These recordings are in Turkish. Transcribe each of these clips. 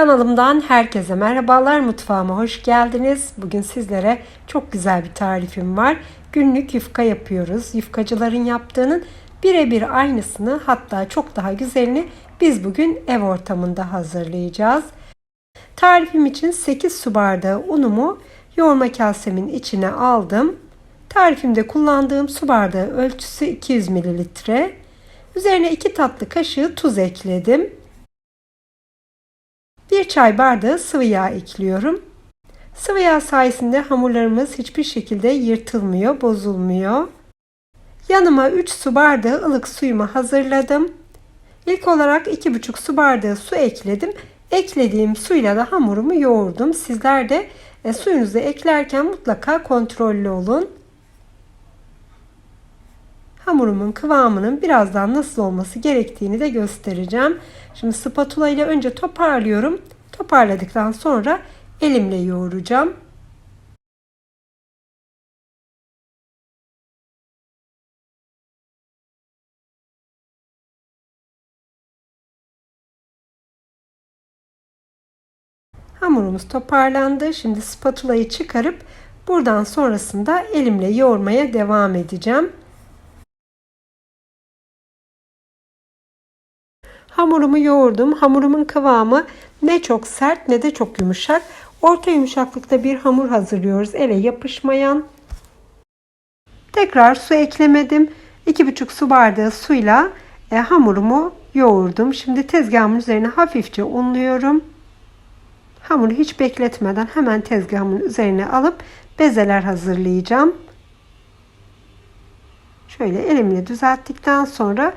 Kanalımdan herkese merhabalar. Mutfağıma hoş geldiniz. Bugün sizlere çok güzel bir tarifim var. Günlük yufka yapıyoruz. Yufkacıların yaptığının birebir aynısını hatta çok daha güzelini biz bugün ev ortamında hazırlayacağız. Tarifim için 8 su bardağı unumu yoğurma kasemin içine aldım. Tarifimde kullandığım su bardağı ölçüsü 200 mililitre. Üzerine 2 tatlı kaşığı tuz ekledim. 1 çay bardağı sıvı yağ ekliyorum. Sıvı yağ sayesinde hamurlarımız hiçbir şekilde yırtılmıyor, bozulmuyor. Yanıma 3 su bardağı ılık suyumu hazırladım. İlk olarak 2,5 su bardağı su ekledim. Eklediğim suyla da hamurumu yoğurdum. Sizler de e, suyunuzu eklerken mutlaka kontrollü olun. Hamurumun kıvamının birazdan nasıl olması gerektiğini de göstereceğim. Şimdi spatula ile önce toparlıyorum. Toparladıktan sonra elimle yoğuracağım. Hamurumuz toparlandı. Şimdi spatulayı çıkarıp buradan sonrasında elimle yoğurmaya devam edeceğim. Hamurumu yoğurdum. Hamurumun kıvamı ne çok sert ne de çok yumuşak. Orta yumuşaklıkta bir hamur hazırlıyoruz. Ele yapışmayan. Tekrar su eklemedim. 2,5 su bardağı suyla e, hamurumu yoğurdum. Şimdi tezgahımın üzerine hafifçe unluyorum. Hamuru hiç bekletmeden hemen tezgahımın üzerine alıp bezeler hazırlayacağım. Şöyle elimle düzelttikten sonra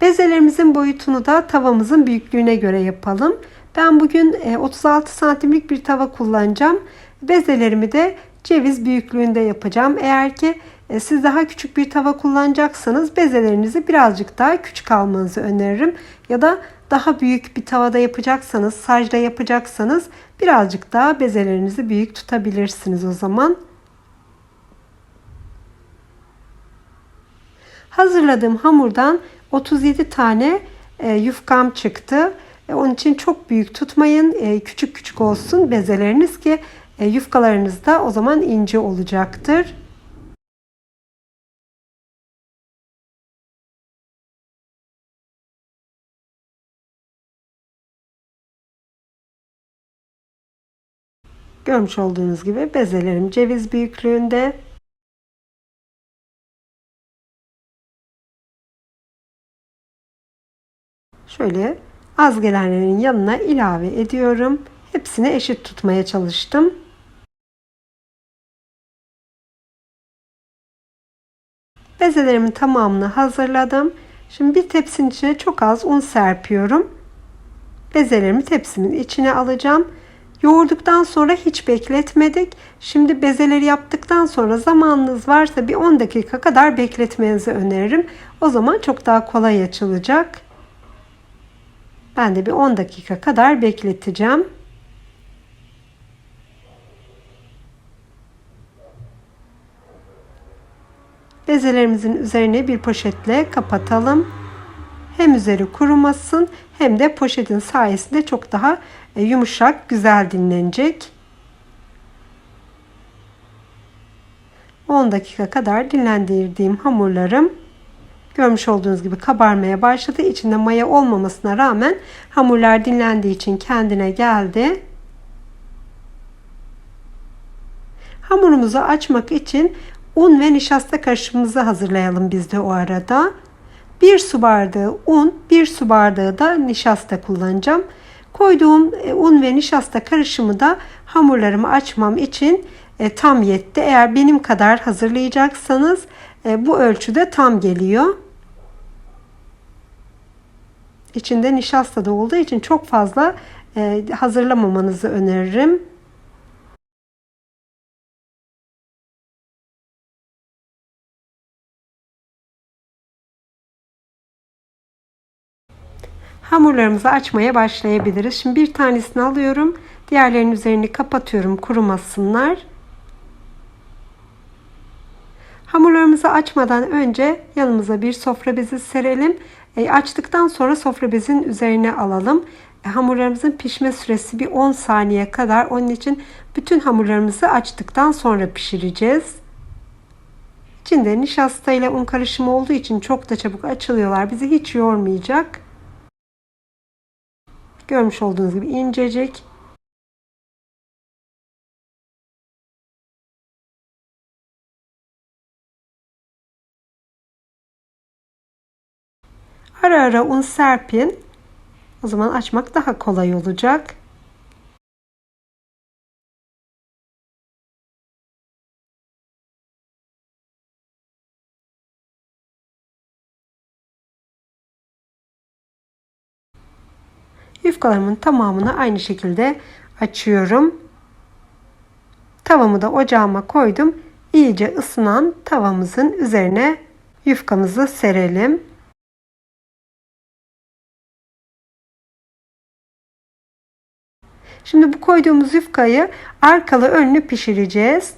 Bezelerimizin boyutunu da tavamızın büyüklüğüne göre yapalım. Ben bugün 36 e, santimlik bir tava kullanacağım. Bezelerimi de ceviz büyüklüğünde yapacağım. Eğer ki e, siz daha küçük bir tava kullanacaksanız bezelerinizi birazcık daha küçük almanızı öneririm. Ya da daha büyük bir tavada yapacaksanız, sacda yapacaksanız birazcık daha bezelerinizi büyük tutabilirsiniz o zaman. Hazırladığım hamurdan 37 tane e, yufkam çıktı. E, onun için çok büyük tutmayın. E, küçük küçük olsun bezeleriniz ki yufkalarınız da o zaman ince olacaktır. Görmüş olduğunuz gibi bezelerim ceviz büyüklüğünde. Şöyle az gelenlerin yanına ilave ediyorum. Hepsini eşit tutmaya çalıştım. Bezelerimin tamamını hazırladım. Şimdi bir tepsinin içine çok az un serpiyorum. Bezelerimi tepsimin içine alacağım. Yoğurduktan sonra hiç bekletmedik. Şimdi bezeleri yaptıktan sonra zamanınız varsa bir 10 dakika kadar bekletmenizi öneririm. O zaman çok daha kolay açılacak. Ben de bir 10 dakika kadar bekleteceğim. Bezelerimizin üzerine bir poşetle kapatalım. Hem üzeri kurumasın hem de poşetin sayesinde çok daha e, yumuşak, güzel dinlenecek. 10 dakika kadar dinlendirdiğim hamurlarım Görmüş olduğunuz gibi kabarmaya başladı. İçinde maya olmamasına rağmen hamurlar dinlendiği için kendine geldi. Hamurumuzu açmak için un ve nişasta karışımımızı hazırlayalım biz de o arada. 1 su bardağı un, 1 su bardağı da nişasta kullanacağım. Koyduğum e, un ve nişasta karışımı da hamurlarımı açmam için e, tam yetti. Eğer benim kadar hazırlayacaksanız e, bu ölçüde tam geliyor. İçinde nişasta da olduğu için çok fazla e, hazırlamamanızı öneririm. Hamurlarımızı açmaya başlayabiliriz. Şimdi bir tanesini alıyorum. Diğerlerinin üzerini kapatıyorum kurumasınlar. Hamurlarımızı açmadan önce yanımıza bir sofra bezi serelim. E, açtıktan sonra sofra bezinin üzerine alalım. Hamurlarımızın pişme süresi bir 10 saniye kadar. Onun için bütün hamurlarımızı açtıktan sonra pişireceğiz. İçinde nişasta ile un karışımı olduğu için çok da çabuk açılıyorlar. Bizi hiç yormayacak. Görmüş olduğunuz gibi incecik. Ara ara un serpin. O zaman açmak daha kolay olacak. Yufkalarımın tamamını aynı şekilde açıyorum. Tavamı da ocağıma koydum. İyice ısınan tavamızın üzerine yufkamızı serelim. Şimdi bu koyduğumuz yufkayı arkalı önlü pişireceğiz.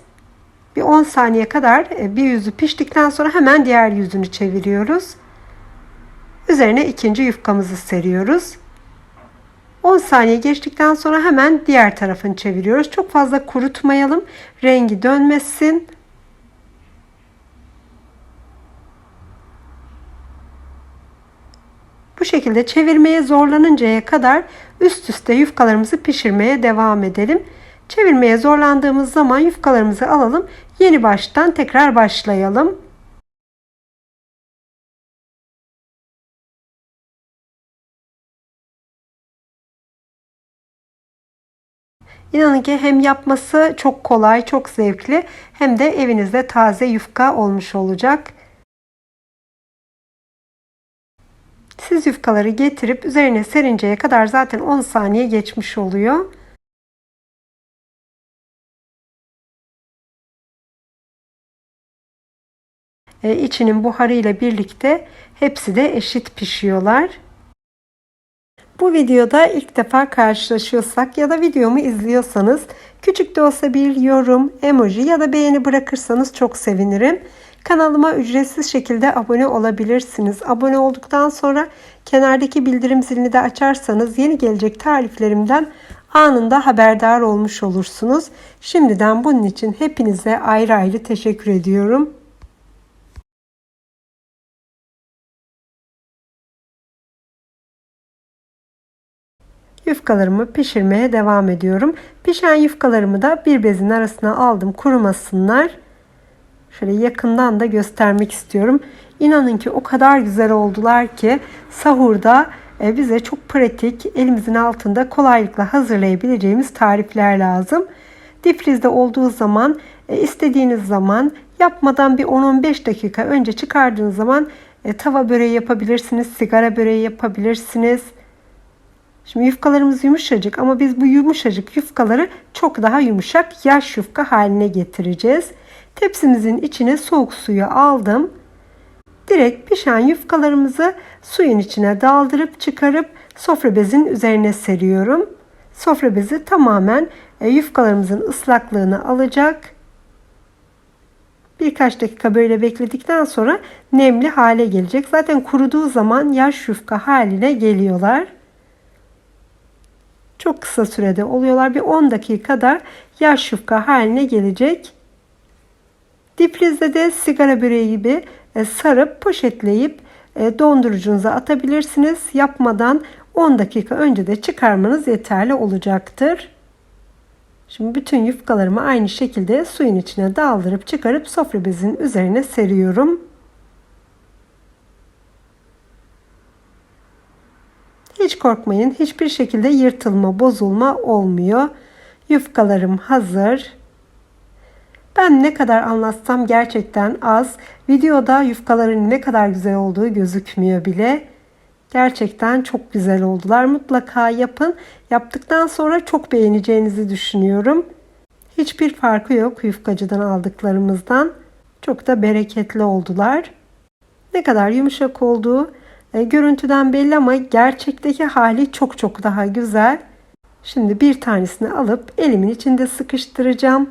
Bir 10 saniye kadar e, bir yüzü piştikten sonra hemen diğer yüzünü çeviriyoruz. Üzerine ikinci yufkamızı seriyoruz. 10 saniye geçtikten sonra hemen diğer tarafını çeviriyoruz. Çok fazla kurutmayalım. Rengi dönmesin. Bu şekilde çevirmeye zorlanıncaya kadar üst üste yufkalarımızı pişirmeye devam edelim. Çevirmeye zorlandığımız zaman yufkalarımızı alalım. Yeni baştan tekrar başlayalım. İnanın ki hem yapması çok kolay, çok zevkli hem de evinizde taze yufka olmuş olacak. Siz yufkaları getirip üzerine serinceye kadar zaten 10 saniye geçmiş oluyor. E, içinin buharıyla birlikte hepsi de eşit pişiyorlar. Bu videoda ilk defa karşılaşıyorsak ya da videomu izliyorsanız küçük de olsa bir yorum, emoji ya da beğeni bırakırsanız çok sevinirim. Kanalıma ücretsiz şekilde abone olabilirsiniz. Abone olduktan sonra kenardaki bildirim zilini de açarsanız yeni gelecek tariflerimden anında haberdar olmuş olursunuz. Şimdiden bunun için hepinize ayrı ayrı teşekkür ediyorum. Yufkalarımı pişirmeye devam ediyorum. Pişen yufkalarımı da bir bezin arasına aldım kurumasınlar. Şöyle yakından da göstermek istiyorum. İnanın ki o kadar güzel oldular ki sahurda e, bize çok pratik, elimizin altında kolaylıkla hazırlayabileceğimiz tarifler lazım. Difrizde olduğu zaman e, istediğiniz zaman yapmadan bir 10-15 dakika önce çıkardığınız zaman e, tava böreği yapabilirsiniz, sigara böreği yapabilirsiniz. Şimdi yufkalarımız yumuşacık ama biz bu yumuşacık yufkaları çok daha yumuşak yaş yufka haline getireceğiz. Tepsimizin içine soğuk suyu aldım. Direkt pişen yufkalarımızı suyun içine daldırıp çıkarıp sofra bezinin üzerine seriyorum. Sofra bezi tamamen e, yufkalarımızın ıslaklığını alacak. Birkaç dakika böyle bekledikten sonra nemli hale gelecek. Zaten kuruduğu zaman yaş yufka haline geliyorlar. Çok kısa sürede oluyorlar. Bir 10 dakikada yaş yufka haline gelecek. Difrizde de sigara böreği gibi e, sarıp poşetleyip e, dondurucunuza atabilirsiniz. Yapmadan 10 dakika önce de çıkarmanız yeterli olacaktır. Şimdi bütün yufkalarımı aynı şekilde suyun içine daldırıp çıkarıp sofra bezinin üzerine seriyorum. Hiç korkmayın. Hiçbir şekilde yırtılma, bozulma olmuyor. Yufkalarım hazır. Ben ne kadar anlatsam gerçekten az. Videoda yufkaların ne kadar güzel olduğu gözükmüyor bile. Gerçekten çok güzel oldular. Mutlaka yapın. Yaptıktan sonra çok beğeneceğinizi düşünüyorum. Hiçbir farkı yok yufkacıdan aldıklarımızdan. Çok da bereketli oldular. Ne kadar yumuşak olduğu e, görüntüden belli ama gerçekteki hali çok çok daha güzel. Şimdi bir tanesini alıp elimin içinde sıkıştıracağım.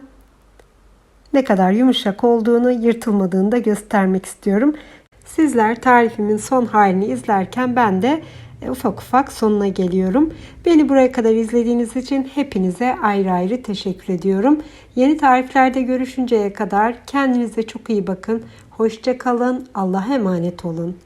Ne kadar yumuşak olduğunu, yırtılmadığını da göstermek istiyorum. Sizler tarifimin son halini izlerken ben de e, ufak ufak sonuna geliyorum. Beni buraya kadar izlediğiniz için hepinize ayrı ayrı teşekkür ediyorum. Yeni tariflerde görüşünceye kadar kendinize çok iyi bakın. Hoşça kalın. Allah'a emanet olun.